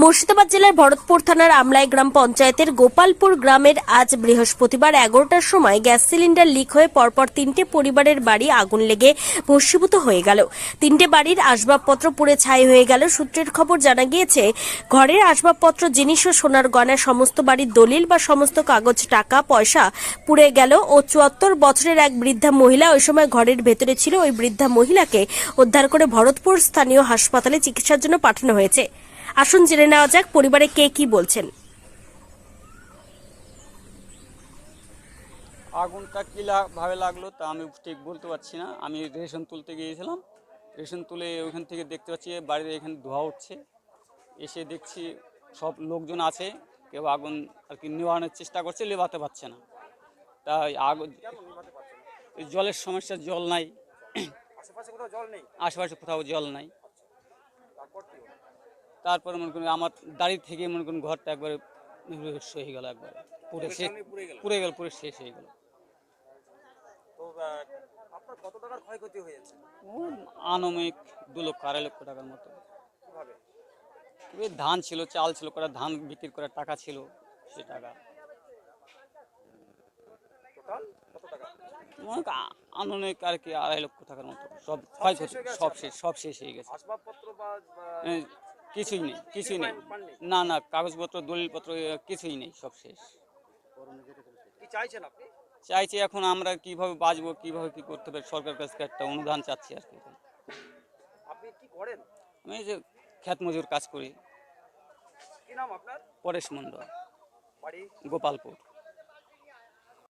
মুর্শিদাবাদ জেলার ভরতপুর থানার আমলাই গ্রাম পঞ্চায়েতের গোপালপুর গ্রামের আজ বৃহস্পতিবার এগারোটার সময় গ্যাস সিলিন্ডার লিক হয়ে পরপর তিনটে পরিবারের বাড়ি আগুন লেগে ভস্মীভূত হয়ে গেল। তিনটে বাড়ির আসবাবপত্র পুড়ে ছাই হয়ে গেল। সূত্রের খবর জানা গিয়েছে, ঘরের আসবাবপত্র, জিনিস ও সোনার গয়না সমস্ত বাড়ির দলিল বা সমস্ত কাগজ, টাকা, পয়সা পুড়ে গেল ও চুয়াত্তর বছরের এক বৃদ্ধা মহিলা ওই সময় ঘরের ভেতরে ছিল। ওই বৃদ্ধা মহিলাকে উদ্ধার করে ভরতপুর স্থানীয় হাসপাতালে চিকিৎসার জন্য পাঠানো হয়েছে। আসুন জেনে নেওয়া যাক পরিবারে কে কি বলছেন। আগুনটা কী লা- ভাবে লাগল তা আমি ঠিক বলতে পারছি না। আমি রেশন তুলতে গিয়েছিলাম। রেশন তুলে ওইখান থেকে দেখতে পাচ্ছি বাড়ির এখানে ধোয়া উঠছে। এসে দেখছি সব লোকজন আছে কেউ আগুন আর কি নেওয়ানোর চেষ্টা করছে লেবাতে পারছে না। তাই আগুন জলের সমস্যা জল নাই। আশেপাশে কোথাও জল নেই? আশেপাশে কোথাও জল নাই? তারপরে মনে করুন আমার দাঁড়িয়ে থেকে মনে করুন ঘরটা একবারে হয়ে গেল একবারে। পুরে শেষ পুড়ে গেল। পুরে শেষ হয়ে গেল। কত টাকার ক্ষয়ক্ষতি হয়েছে আনুমানিক দু লক্ষ আড়াই লক্ষ টাকার মতো। ধান ছিল চাল ছিল করা ধান বিক্রি করার টাকা ছিল সে টাকা। মনে আনুমানিক আর কি আড়াই লক্ষ টাকার মতো। সব ক্ষয়ক্ষতি সব শেষ সব শেষ হয়ে গেছে। কিছুই নেই কিছুই নেই। না না কাগজপত্র দলিলপত্র কিছুই নেই সব শেষ। চাইছি এখন আমরা কীভাবে বাঁচবো কীভাবে কি করতে পারি সরকার কাছ থেকে একটা অনুদান চাচ্ছি আর কি। আমি যে খ্যাত মজুর কাজ করি। পরেশ মণ্ডল। গোপালপুর।